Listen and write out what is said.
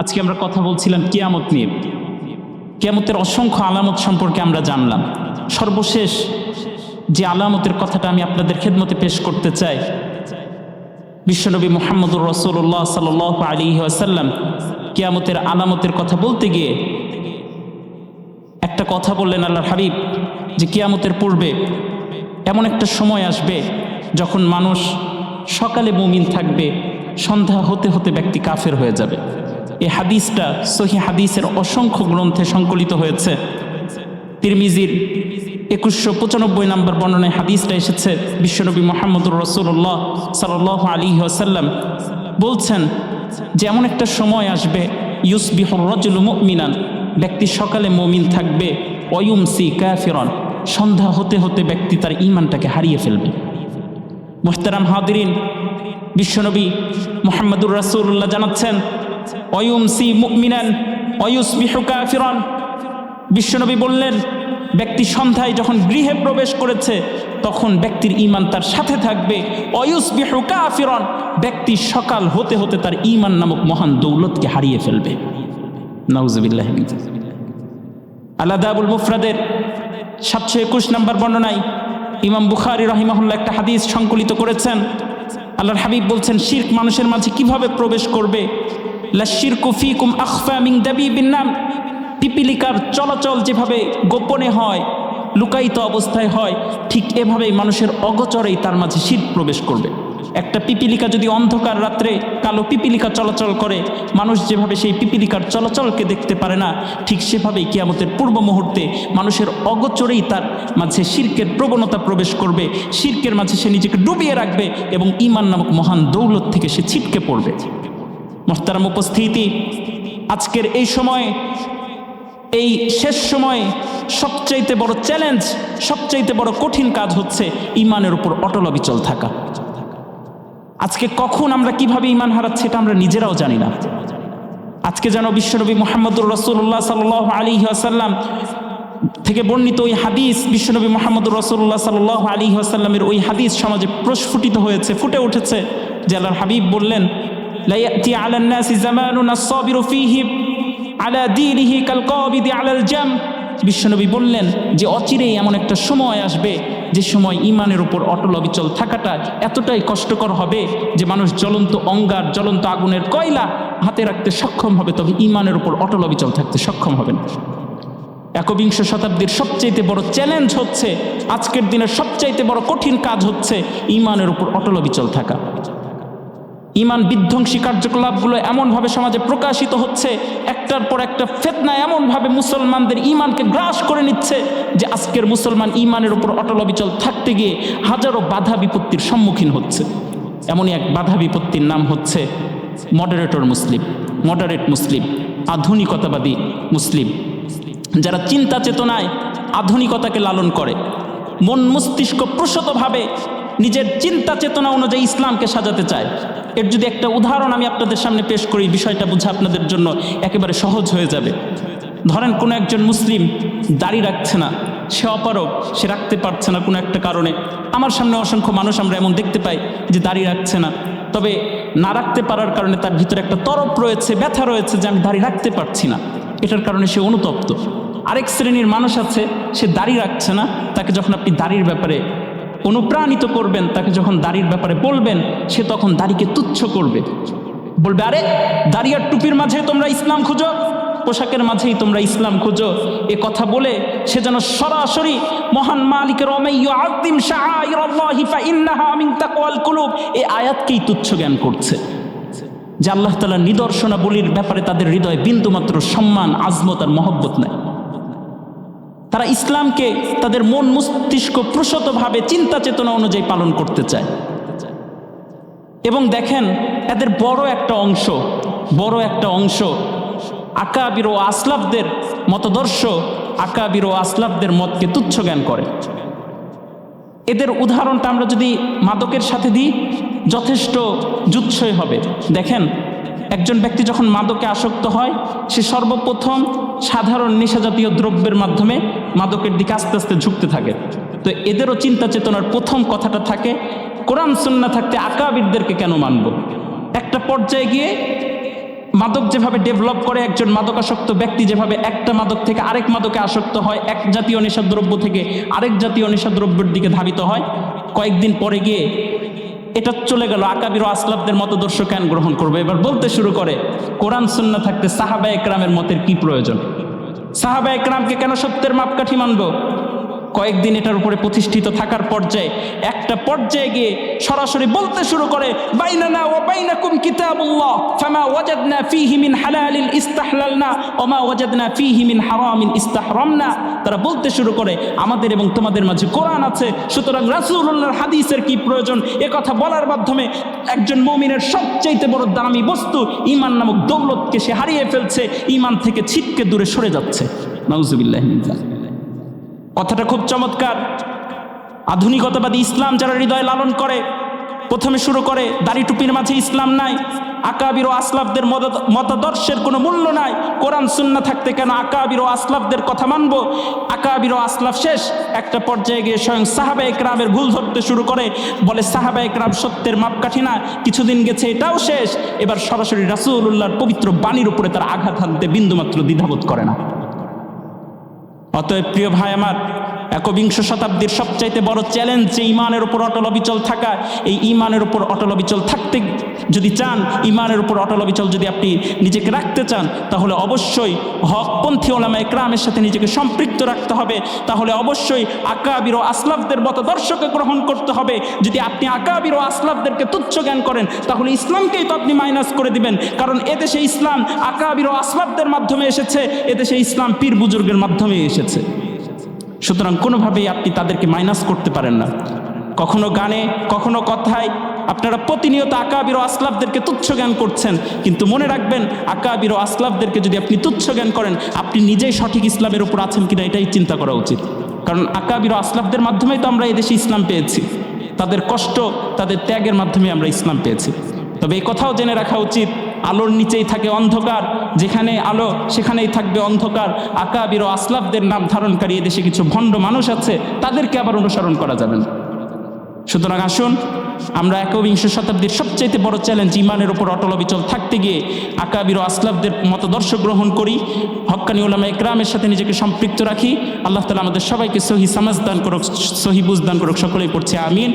আজকে আমরা কথা বলছিলাম কিয়ামত নিয়ে। কিয়ামতের অসংখ্য আলামত সম্পর্কে আমরা জানলাম। সর্বশেষ যে আলামতের কথাটা আমি আপনাদের খেদমতে পেশ করতে চাই, বিশ্বনবী মোহাম্মদুর রসুল্লাহ সাল আলী আসাল্লাম কিয়ামতের আলামতের কথা বলতে গিয়ে একটা কথা বললেন আল্লাহ হাবিব যে কিয়ামতের পূর্বে এমন একটা সময় আসবে যখন মানুষ সকালে মুমিন থাকবে, সন্ধ্যা হতে হতে ব্যক্তি কাফের হয়ে যাবে। এই হাদিসটা সহি হাদিসের অসংখ্য গ্রন্থে সংকলিত হয়েছে। তিরমিজির একুশশো পঁচানব্বই নম্বর বর্ণনায় হাদিসটা এসেছে, বিশ্বনবী মোহাম্মদুর রসুল্লাহ সাল আলী আসাল্লাম বলছেন, যে এমন একটা সময় আসবে, ইউসবিহর রজুল মুমিনান, ব্যক্তি সকালে মমিন থাকবে অয়ুম সি কাফিরন, সন্ধ্যা হতে হতে ব্যক্তি তার ইমানটাকে হারিয়ে ফেলবে। মোহতারাম হাদিরিন বিশ্বনবী মোহাম্মদুর রাসুল্লাহ জানাচ্ছেন অয়ুম সি মুমিনান অয়ুস বিহুকা ফিরন বিশ্বনবী বললেন, ব্যক্তি সন্ধ্যায় যখন গৃহে প্রবেশ করেছে, তখন ব্যক্তির ইমান তার সাথে থাকবে। অয়ুস বিহুকা ফিরন ব্যক্তি সকাল হতে হতে তার ইমান নামক মহান দৌলতকে হারিয়ে ফেলবে। নাউজবিল্লাহ আলাদাবুল মুফরাদের সাতশো একুশ নম্বর বর্ণনায় ইমাম বুখারি রহিমাহুল্লাহ একটা হাদিস সংকলিত করেছেন। আল্লাহর হাবিব বলছেন, শির্ক মানুষের মাঝে কীভাবে প্রবেশ করবে? লাশির কুফিকুম আখফা মিং দাবি বিন্নাম পিপিলিকার চলাচল যেভাবে গোপনে হয়, লুকায়িত অবস্থায় হয়, ঠিক এভাবেই মানুষের অগচরেই তার মাঝে শীত প্রবেশ করবে। একটা পিপিলিকা যদি অন্ধকার রাত্রে কালো পিপিলিকা চলাচল করে, মানুষ যেভাবে সেই পিপিলিকার চলাচলকে দেখতে পারে না, ঠিক সেভাবেই কিয়ামতের পূর্ব মুহূর্তে মানুষের অগচরেই তার মাঝে শির্কের প্রবণতা প্রবেশ করবে। শির্কের মাঝে সে নিজেকে ডুবিয়ে রাখবে এবং ইমান নামক মহান দৌলত থেকে সে ছিটকে পড়বে। মোহতারাম উপস্থিতি। আজকের এই সময়ে, এই শেষ সময়ে সবচাইতে বড় চ্যালেঞ্জ সবচাইতে বড় কঠিন কাজ হচ্ছে ইমানের উপর অটল অবিচল থাকা। আজকে কখন আমরা কীভাবে ইমান হারাচ্ছি এটা আমরা নিজেরাও জানি না। আজকে যেন বিশ্বনবী মোহাম্মদুর রসুল্লাহ সাল আলী আসাল্লাম থেকে বর্ণিত ওই হাদিস, বিশ্বনবী মোহাম্মদুর রসুল্লাহ সাল আলী আসাল্লামের ওই হাদিস সমাজে প্রস্ফুটিত হয়েছে, ফুটে উঠেছে যে হাবিব বললেন আলান নাসি জামানুন আস-সাবিরু ফীহি আলা দীনিহি কাল কাবিদি আলাল জাম বিশ্বনবী বললেন যে অচিরেই এমন একটা সময় আসবে, যে সময় ইমানের উপর অটল অবিচল থাকাটা এতটাই কষ্টকর হবে যে মানুষ জ্বলন্ত অঙ্গার, জ্বলন্ত আগুনের কয়লা হাতে রাখতে সক্ষম হবে, তবে ইমানের উপর অটল অবিচল থাকতে সক্ষম হবে না। একবিংশ শতাব্দীর সবচাইতে বড় চ্যালেঞ্জ হচ্ছে, আজকের দিনের সবচাইতে বড় কঠিন কাজ হচ্ছে ইমানের উপর অটল অবিচল থাকা। ইমান বিধ্বংসী কার্যকলাপগুলো এমনভাবে সমাজে প্রকাশিত হচ্ছে, একটার পর একটা ফেতনা এমনভাবে মুসলমানদের ইমানকে গ্রাস করে নিচ্ছে যে আজকের মুসলমান ইমানের উপর অটল অবিচল থাকতে গিয়ে হাজারো বাধা বিপত্তির সম্মুখীন হচ্ছে। এমনই এক বাধা বিপত্তির নাম হচ্ছে মডারেটর মুসলিম মডারেট মুসলিম, আধুনিকতাবাদী মুসলিম। যারা চিন্তা চেতনায় আধুনিকতাকে লালন করে মন মস্তিষ্ক প্রসতভাবে নিজের চিন্তা চেতনা অনুযায়ী ইসলামকে সাজাতে চায়। এর যদি একটা উদাহরণ আমি আপনাদের সামনে পেশ করি, বিষয়টা বুঝে আপনাদের জন্য একেবারে সহজ হয়ে যাবে। ধরেন কোনো একজন মুসলিম দাড়ি রাখছে না, সে অপারক সে রাখতে পারছে না কোনো একটা কারণে। আমার সামনে অসংখ্য মানুষ আমরা এমন দেখতে পাই যে দাড়ি রাখছে না। তবে না রাখতে পারার কারণে তার ভিতরে একটা তরফ রয়েছে, ব্যথা রয়েছে যে আমি দাড়ি রাখতে পারছি না। এটার কারণে সে অনুতপ্ত। আরেক শ্রেণির মানুষ আছে, সে দাড়ি রাখছে না, তাকে যখন আপনি দাড়ির ব্যাপারে অনুপ্রাণিত করবেন, তাকে যখন দাড়ির ব্যাপারে বলবেন, সে তখন দাড়িকে তুচ্ছ করবে। বলবে, আরে দাড়ি আর টুপির মাঝে তোমরা ইসলাম খুঁজো, পোশাকের মাঝেই তোমরা ইসলাম খুঁজো। এ কথা বলে সে যেন সরাসরি মহান মালিকের এই আয়াতকেই তুচ্ছ জ্ঞান করছে। যে আল্লাহ তালা নিদর্শনাবলীর ব্যাপারে তাদের হৃদয়ে বিন্দুমাত্র সম্মান, আজমত আর মহব্বত নেয় তারা ইসলামকে তাদের মন মস্তিষ্ক প্রসতভাবে চিন্তা চেতনা অনুযায়ী পালন করতে চায়। এবং দেখেন, এদের বড় একটা অংশ, বড় একটা অংশ আকাবির ও আসলাফদের মতদর্শ, আকাবির ও আসলাফদের মতকে তুচ্ছ জ্ঞান করে। এদের উদাহরণটা আমরা যদি মাদকের সাথে দিই, যথেষ্ট জুৎসই হবে। দেখেন একজন ব্যক্তি যখন মাদকে আসক্ত হয়, সে সর্বপ্রথম সাধারণ নেশাজাতীয় দ্রব্যের মাধ্যমে মাদকের দিকে আস্তে আস্তে ঝুঁকতে থাকে। তো এদেরও চিন্তা চেতনার প্রথম কথাটা থাকে, কোরআন সুন্না থাকতে আকাবিরদেরকে কেন মানব? একটা পর্যায়ে গিয়ে মাদক যেভাবে ডেভেলপ করে, একজন মাদকাসক্ত ব্যক্তি যেভাবে একটা মাদক থেকে আরেক মাদকে আসক্ত হয়, এক জাতীয় নেশাদ্রব্য থেকে আরেক জাতীয় নেশাদ্রব্যের দিকে ধাবিত হয়, কয়েকদিন পরে গিয়ে এটা চলে গেল। আকাবির আসলাবদের মতদর্শ কেন গ্রহণ করবে। এবার বলতে শুরু করে, কোরআন সুন্না থাকতে সাহাবা একরামের মতের কি প্রয়োজন? সাহাবা একরামকে কেন সত্যের মাপকাঠি মানব? কয়েকদিন এটার উপরে প্রতিষ্ঠিত থাকার পর্যায়ে একটা পর্যায়ে গিয়ে সরাসরি বলতে শুরু করে, বাইনানা ওয়া বাইনাকুম কিতাবুল্লাহ, ফামা ওয়াজাদনা ফীহি মিন হালালিন ইস্তাহলালনা ওয়া মা ওয়াজাদনা ফীহি মিন হারামিন ইস্তাহরামনা। তারা বলতে শুরু করে, আমাদের এবং তোমাদের মাঝে কোরআন আছে, সুতরাং রাসূলুল্লাহর হাদিসের কি প্রয়োজন? এ কথা বলার মাধ্যমে একজন মুমিনের সবচাইতে বড় দামি বস্তু ঈমান নামক দৌলতকে সে হারিয়ে ফেলছে, ঈমান থেকে ছিটকে দূরে সরে যাচ্ছে। নাউজুবিল্লাহ মিন যালিক। কথাটা খুব চমৎকার। আধুনিকতাবাদী ইসলাম যারা হৃদয় লালন করে, প্রথমে শুরু করে, দাড়ি টুপির মাঝে ইসলাম নাই, আকাবির ও আসলাফদের মতাদর্শের কোনো মূল্য নাই, কোরআন সুন্না থাকতে কেন আকাবির ও আসলাফদের কথা মানব? আকাবির ও আসলাফ শেষ, একটা পর্যায়ে গিয়ে স্বয়ং সাহাবা একরামের ভুল ধরতে শুরু করে, বলে সাহাবা একরাম সত্যের মাপকাঠি না, কিছুদিন গেছে এটাও শেষ, এবার সরাসরি রাসূলুল্লাহর পবিত্র বাণীর উপরে তার আঘাত হানতে বিন্দুমাত্র দ্বিধাবোধ করে না। অতএব প্রিয় ভাই আমার, একবিংশ শতাব্দীর সবচাইতে বড় চ্যালেঞ্জ যে ইমানের উপর অটল অবিচল থাকা, এই ইমানের উপর অটল অবিচল থাকতে যদি চান, ইমানের উপর অটল অবিচল যদি আপনি নিজেকে রাখতে চান, তাহলে অবশ্যই হকপন্থী ওলামা একরামের সাথে নিজেকে সম্পৃক্ত রাখতে হবে। তাহলে অবশ্যই আকাবির ও আসলাফদের মতো দর্শকে গ্রহণ করতে হবে। যদি আপনি আকাবির ও আসলাফদেরকে তুচ্ছ জ্ঞান করেন, তাহলে ইসলামকেই তো আপনি মাইনাস করে দিবেন। কারণ এদেশে ইসলাম আকাবির ও আসলাফদের মাধ্যমে এসেছে, এদেশে ইসলাম পীর বুজুর্গের মাধ্যমে এসেছে। সুতরাং কোনোভাবেই আপনি তাদেরকে মাইনাস করতে পারেন না। কখনো গানে, কখনো কথায় আপনারা প্রতিনিয়ত আকাবির ও আসলাফদেরকে তুচ্ছ জ্ঞান করছেন, কিন্তু মনে রাখবেন আকাবির ও আসলাফদেরকে যদি আপনি তুচ্ছ জ্ঞান করেন, আপনি নিজেই সঠিক ইসলামের উপর আছেন কিনা এটাই চিন্তা করা উচিত। কারণ আকাবির ও আসলাফদের মাধ্যমেই তো আমরা এদেশে ইসলাম পেয়েছি। তাদের কষ্ট, তাদের ত্যাগের মাধ্যমে আমরা ইসলাম পেয়েছি। তবে এই কথাও জেনে রাখা উচিত আলোর নিচেই থাকে অন্ধকার, যেখানে আলো সেখানেই থাকবে অন্ধকার। আকাবির ও আসলাফদের নাম ধারণকারী এদেশে কিছু ভণ্ড মানুষ আছে, তাদেরকে আবার অনুসরণ করা যাবে না। সুতরাং আসুন, আমরা একবিংশ শতাব্দীর সবচাইতে বড় চ্যালেঞ্জ ইমানের উপর অটল অবিচল থাকতে গিয়ে আকাবির ও আসলাফদের মতদর্শ গ্রহণ করি। হক্কানি উলামা একরামের সাথে নিজেকে সম্পৃক্ত রাখি। আল্লাহ তালা আমাদের সবাইকে সহি সমাজ দান করুক, সহি বুঝ দান করুক, সকলেই পড়ছে আমিন।